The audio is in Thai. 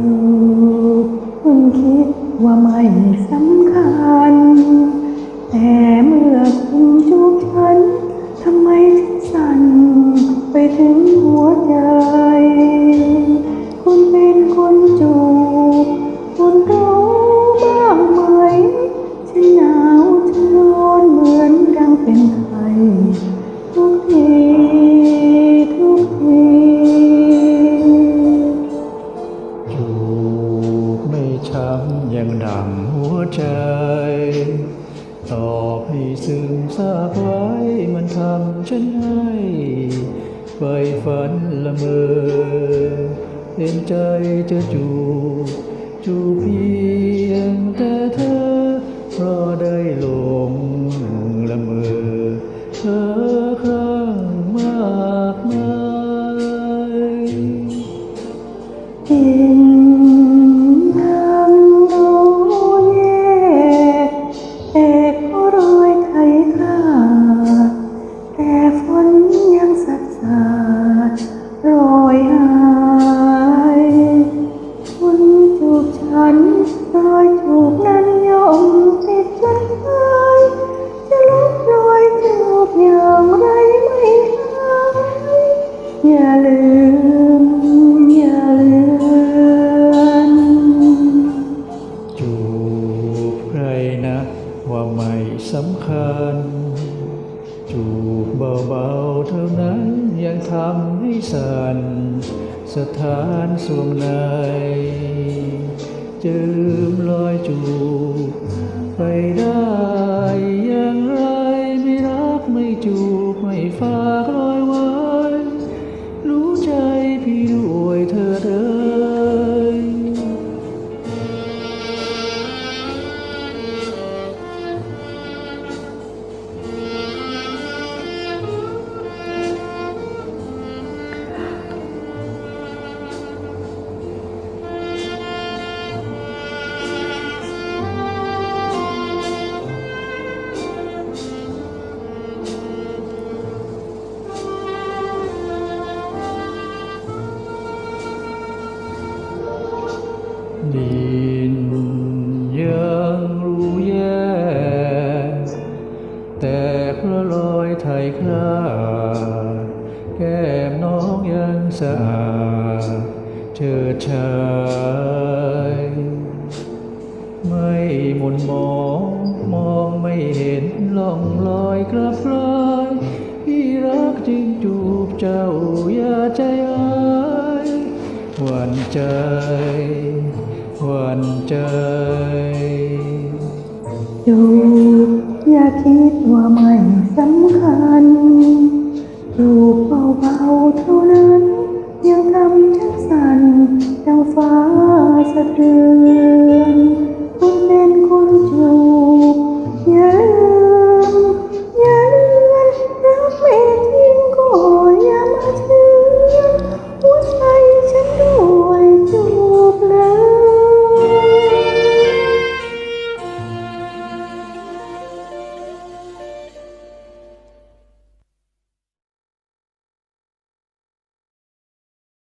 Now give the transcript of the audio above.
อยู่คุณคิดว่าไม่สำคัญ ตอบให้ซึมซาบไว้มันทำฉันให้ไฟฝันละเมอเห็นใจจะจูบจูบเพี สำคัญ จูบเบาๆเท่านั้นยังทำให้สั่นสถานสวงในจืมลอยจูบไปได้ สะอาดเชิดชายไม่มุนมองมองไม่เห็นล่องลอยกลับลอยพี่รักจึงจูบเจ้า หวนใจหวั่นใจจูบอย่าคิดว่าไม่สำคัญอยู่เบาๆเท่านั้น ยังทำฉันสั่นดังฟ้าสะเทือน